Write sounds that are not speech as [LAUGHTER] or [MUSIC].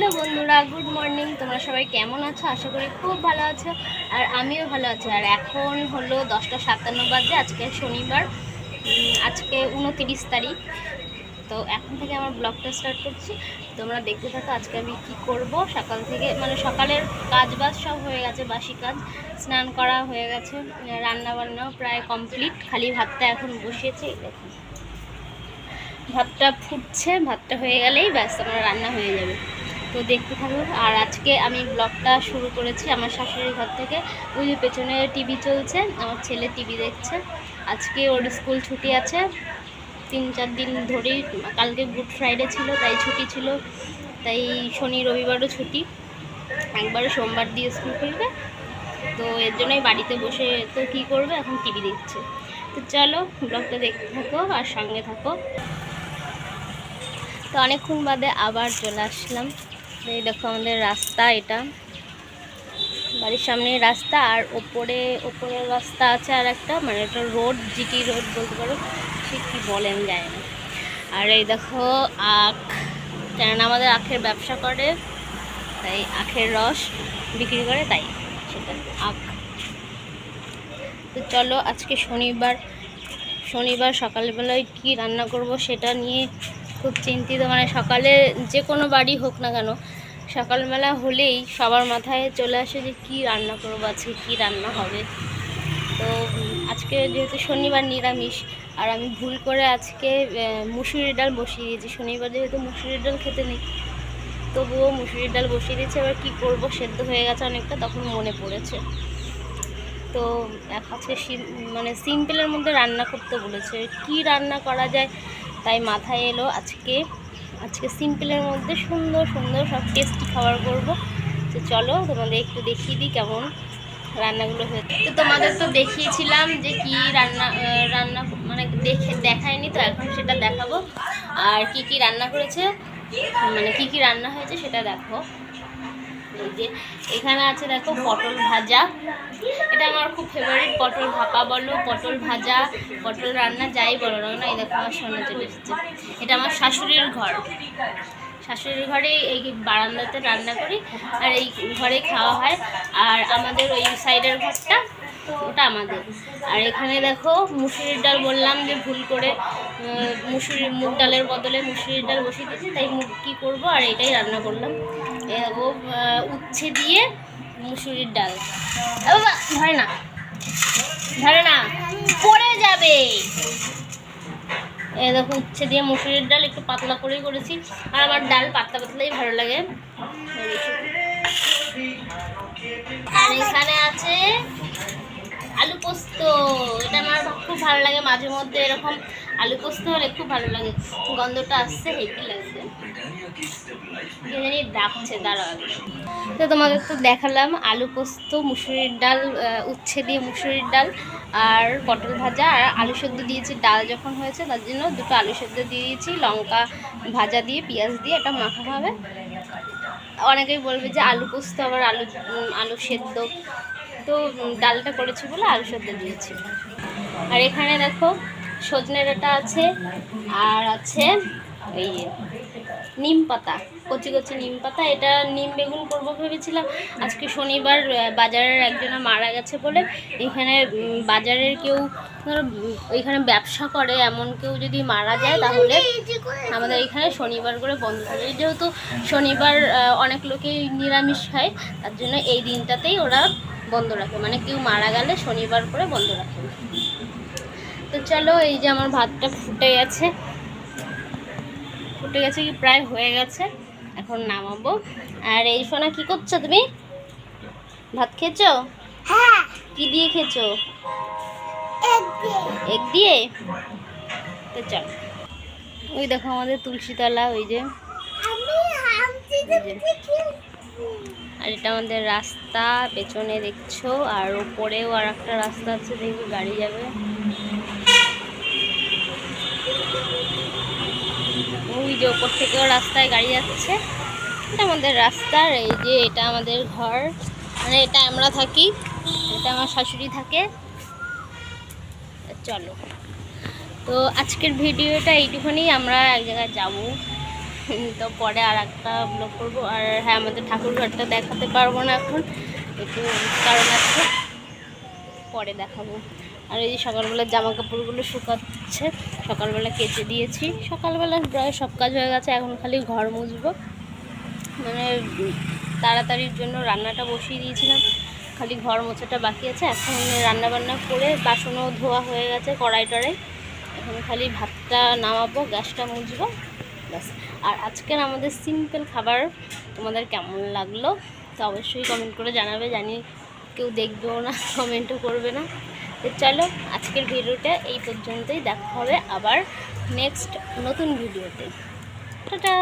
Hello বন্ধুরা, good morning. তোমরা সবাই কেমন আছো? আশা করি খুব ভালো আছো আর আমিও ভালো আছি। আর এখন হলো দশটা সাতান্ন বাজে, আজকে শনিবার আজকে উনতিরিশ তারিখ। তো এখন থেকে আমার ব্লগটা স্টার্ট করছি। তোমরা দেখতে থাকো আজকে আমি কি করব। সকাল থেকে মানে সকালের কাজ বাজ সব হয়ে গেছে, বাসি কাজ, স্নান করা হয়ে গেছে রান্না বান্নাও প্রায় কমপ্লিট। খালি ভাতটা এখন বসিয়েছে ভাতটা ফুটছে, ভাতটা হয়ে গেলেই ব্যাস, আমার রান্না হয়ে যাবে। তো দেখতে থাকো আর আজকে আমি ব্লগটা শুরু করেছি আমার শাশুড়ির ঘর থেকে। ওই যে পেছনে টিভি চলছে, আমার ছেলে টিভি দেখছে। আজকে ওর স্কুল ছুটি আছে। তিন চার দিন ধরেই, কালকে গুড ফ্রাইডে ছিল, তাই ছুটি ছিল। তাই শনি রবিবারও ছুটি। একবারে সোমবার দিয়ে স্কুল খুলবে। তো এর জন্যই বাড়িতে বসে তো কী করবে, এখন টিভি দেখছে। তো চলো ব্লগটা দেখতে থাকো আর সঙ্গে থাকো। তো অনেকক্ষণ বাদে আবার চলে আসলাম। এই দেখো আমাদের রাস্তা এটা। বাড়ির সামনে রাস্তা আর ওপরে, ওপরের রাস্তা আছে আর একটা মানে একটা রোড, জিটি রোড বলতে পারো। ঠিক কী বলেন যায় না। আর এই দেখো আখ, কেননা আমাদের আখের ব্যবসা করে, তাই আখের রস বিক্রি করে, তাই সেটা আখ। তো চলো আজকে শনিবার শনিবার সকালবেলায় কি রান্না করব সেটা নিয়ে খুব চিন্তিত মানে সকালে যে কোনো বাড়ি হোক না কেন, সকালবেলা হলেই সবার মাথায় চলে আসে যে কি রান্না করব, আজকে কী রান্না হবে। তো আজকে যেহেতু শনিবার নিরামিষ, আর আমি ভুল করে আজকে মুসুরির ডাল বসিয়ে দিয়েছি। শনিবার যেহেতু মুসুরির ডাল খেতে নেই, তবুও মুসুরির ডাল বসিয়ে দিয়েছি। এবার কী করব, সেদ্ধ হয়ে গেছে অনেকটা, তখন মনে পড়েছে। তো আজকে মানে সিম্পলের মধ্যে রান্না করতে বলেছে, কি রান্না করা যায় তাই মাথায় এলো আজকে আজকে সিম্পলের মধ্যে সুন্দর সুন্দর সব টেস্টি খাবার করব। তো চলো তোমাদের একটু দেখিয়ে দিই কেমন রান্নাগুলো হয়েছে তো তোমাদের তো দেখিয়েছিলাম যে কি রান্না রান্না মানে দেখে দেখায়নি তো, এখন সেটা দেখাবো। আর কি কি রান্না করেছে মানে কি কি রান্না হয়েছে সেটা দেখো। এই যে, এখানে আছে দেখো পটল ভাজা। এটা আমার খুব ফেভারিট পটল ভাপা বলো, পটল ভাজা, পটল রান্না, যাই বলো না এই দেখো আমার সোনা চলে এসেছে। এটা আমার শাশুড়ির ঘর। শাশুড়ির ঘরে এই বারান্দাতে রান্না করি, আর এই ঘরে খাওয়া হয়। আর আমাদের ওই সাইডের ঘরটা ওটা আমাদের। আর এখানে দেখো মুসুরির ডাল বললাম যে ভুল করে আহ, মুসুরি মুগ ডালের বদলে মুসুরির ডাল বসিয়ে দিয়েছি তাই মুগ কী করব? আর এটাই রান্না করলাম। এ দেখো উচ্ছে দিয়ে মুসুরির ডাল। ধরে না ধরে না পড়ে যাবে। এ দেখো উচ্ছে দিয়ে মুসুরির ডাল একটু পাতলা করেই করেছি আর আমার ডাল পাতলা পাতলাই ভালো লাগে। আর এখানে আছে আলু পোস্ত, এটা আমার খুব ভালো লাগে। মাঝে মধ্যে এরকম আলু পোস্ত হলে খুব ভালো লাগে। গন্ধটা আসছে, হেভি লাগছে। ডাকছে তো তোমাকে তো দেখালাম, আলু পোস্ত, মুসুরির ডাল উচ্ছে দিয়ে মুসুরির ডাল আর পটল ভাজা। আর আলু সেদ্ধ দিয়েছি, ডাল যখন হয়েছে তার জন্য দুটো আলু সেদ্ধ দিয়ে দিয়েছি, লঙ্কা ভাজা দিয়ে, পেঁয়াজ দিয়ে, এটা মাখা হবে। অনেকেই বলবে যে আলু পোস্ত, আবার আলু আলু সেদ্ধ। তো ডালটা করেছি বলে আলু সেদ্ধ দিয়েছি। আর এখানে দেখো সজনে ডাঁটা আছে, আর আছে এই নিম পাতা, কচি কচি নিম পাতা। এটা নিম বেগুন করব ভেবেছিলাম। আজকে শনিবার বাজারের একজনা মারা গেছে বলে। এখানে বাজারের কেউ ধরো এখানে ব্যবসা করে, এমন কেউ যদি মারা যায় তাহলে আমাদের এখানে শনিবার করে বন্ধ থাকে। যেহেতু শনিবার অনেক লোকেই নিরামিষ খায়, তার জন্য এই দিনটাতেই ওরা বন্ধ রাখে। মানে কেউ মারা গেলে শনিবার করে বন্ধ রাখে। তো চলো এই যে আমার ভাতটা ফুটে গেছে। ফুটে গেছে কি প্রায় হয়ে গেছে। এখন নামাবো। আর এই সোনা কি করছ তুমি? ভাত খেয়েছো? হ্যাঁ। কি দিয়ে খেয়েছো? এগ দিয়ে। তো চলো। ওই দেখো আমাদের তুলসীতলা ওই যে। আর এটা আমাদের রাস্তা, পেছনে দেখছ, আর ওপরেও আর একটা রাস্তা আছে, দেখবে গাড়ি যাবে। ওই যে ওপর থেকেও রাস্তায় গাড়ি যাচ্ছে। এটা আমাদের রাস্তার, এই যে এটা আমাদের ঘর। মানে এটা আমরা থাকি, এটা আমার শাশুড়ি থাকে। চলো। তো আজকের ভিডিওটা এইটুখানি, আমরা এক জায়গায় যাব। তো পরে আর একটা ব্লগ করব। আর হ্যাঁ আমাদের ঠাকুর ঘরটা দেখাতে পারব না এখন। একটু কারণ আছে। পরে দেখাবো। আর এই যে সকালবেলা জামা কাপড়গুলো শুকাচ্ছে, সকালবেলা কেচে দিয়েছি। সকালবেলা প্রায় সব কাজ হয়ে গেছে, এখন খালি ঘর মুছবো। মানে তাড়াতাড়ির জন্য রান্নাটা বসিয়ে দিয়েছিলাম। খালি ঘর মোছাটা বাকি আছে। এখন রান্না বান্না করে বাসনও ধোয়া হয়ে গেছে, কড়াই টড়াই। এখন খালি ভাতটা নামাবো, গ্যাসটা মুছবো। ব্যাস। আর আজকের আমাদের সিম্পল খাবার তোমাদের কেমন লাগল, তো অবশ্যই কমেন্ট করে জানাবে। জানি কেউ দেখবেও না [LAUGHS] কমেন্টও করবে না। তো চলো, আজকের ভিডিওটা এই পর্যন্তই। দেখা হবে আবার নেক্সট নতুন ভিডিওতে। টাটা!